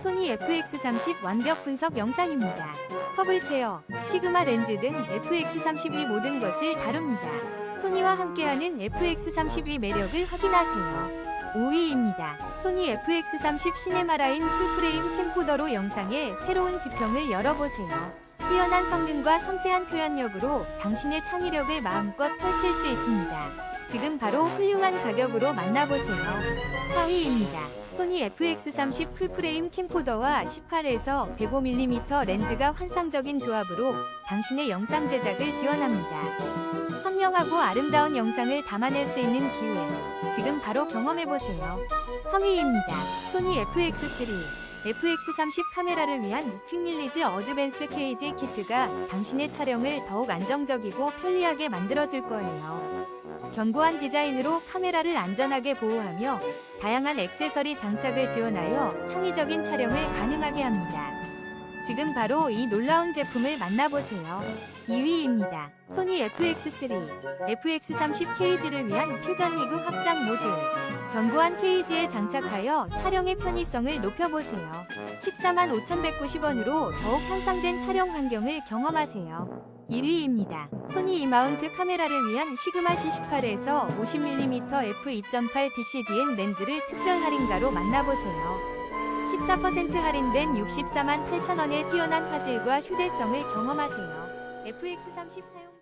소니 FX30 완벽 분석 영상입니다. 컵을 체어, 시그마 렌즈 등 FX32 모든 것을 다룹니다. 소니와 함께하는 FX32 매력을 확인하세요. 5위입니다. 소니 FX30 시네마라인 풀프레임 캠코더로 영상의 새로운 지평을 열어보세요. 뛰어난 성능과 섬세한 표현력으로 당신의 창의력을 마음껏 펼칠 수 있습니다. 지금 바로 훌륭한 가격으로 만나보세요. 4위입니다. 소니 FX30 풀프레임 캠코더와 18에서 105mm 렌즈가 환상적인 조합으로 당신의 영상 제작을 지원합니다. 선명하고 아름다운 영상을 담아낼 수 있는 기회. 지금 바로 경험해보세요. 3위입니다. 소니 FX3. FX30 카메라를 위한 퀵릴리즈 어드밴스 케이지 키트가 당신의 촬영을 더욱 안정적이고 편리하게 만들어줄 거예요. 견고한 디자인으로 카메라를 안전하게 보호하며 다양한 액세서리 장착을 지원하여 창의적인 촬영을 가능하게 합니다. 지금 바로 이 놀라운 제품을 만나보세요. 2위입니다. 소니 FX3, FX30 케이지를 위한 퓨전 리그 확장 모듈. 견고한 케이지에 장착하여 촬영의 편의성을 높여보세요. 14만 5,190원으로 더욱 향상된 촬영 환경을 경험하세요. 1위입니다. 소니 이마운트 카메라를 위한 시그마 C18에서 50mm f2.8 DCDN 렌즈를 특별 할인가로 만나보세요. 14% 할인된 64만 8천원의 뛰어난 화질과 휴대성을 경험하세요. FX30 사용